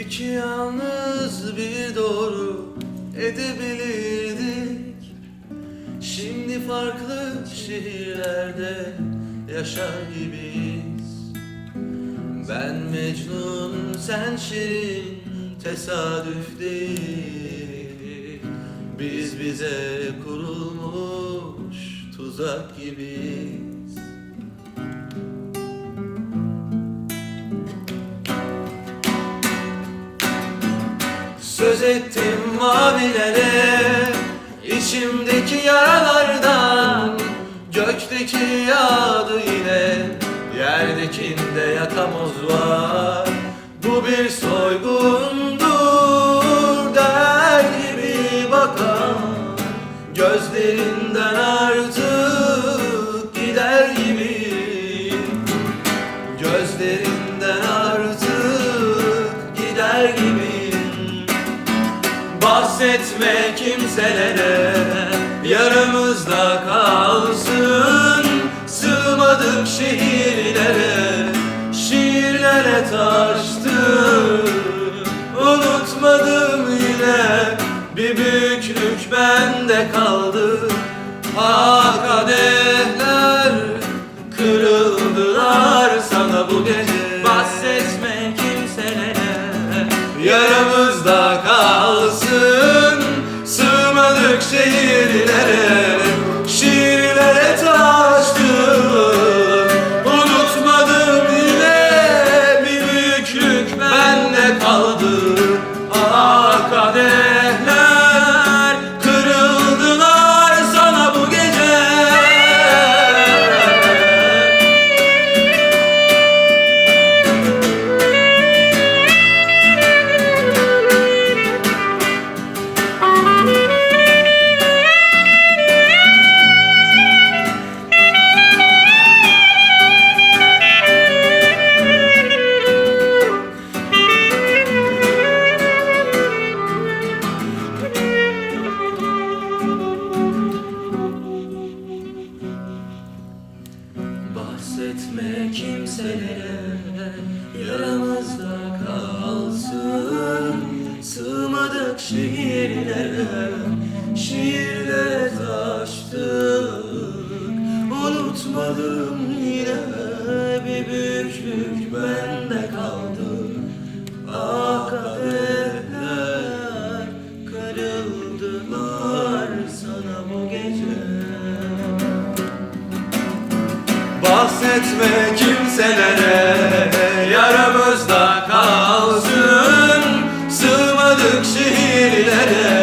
İki yalnız bir doğru edebilirdik. Şimdi farklı şehirlerde yaşar gibiyiz. Ben Mecnun sen Şirin tesadüf değil. Biz bize kurulmuş tuzak gibiyiz Söz ettim mavilere. İçimdeki yaralardan Gökteki yağdı yine. Yerdekinde yakamoz var. Bu bir soygundur der gibi bakan. Gözlerinden Bahsetme kimselere Yarımızda kalsın. Sığmadık şehirlere Şiirlere taştı. Unutmadım yine Bir büyüklük bende kaldı. Ha kadehler Kırıldılar sana bu gece. Bahsetme kimselere Yaramızda kalsın şehirlere Şiirlere taştım. Unutmadım bile Bir büyüklük bende kaldı. yaramazda kalsın. Sığmadık şiirlere, şiirlere taştık. Unutmadım yine bir büyüklük ben. kadere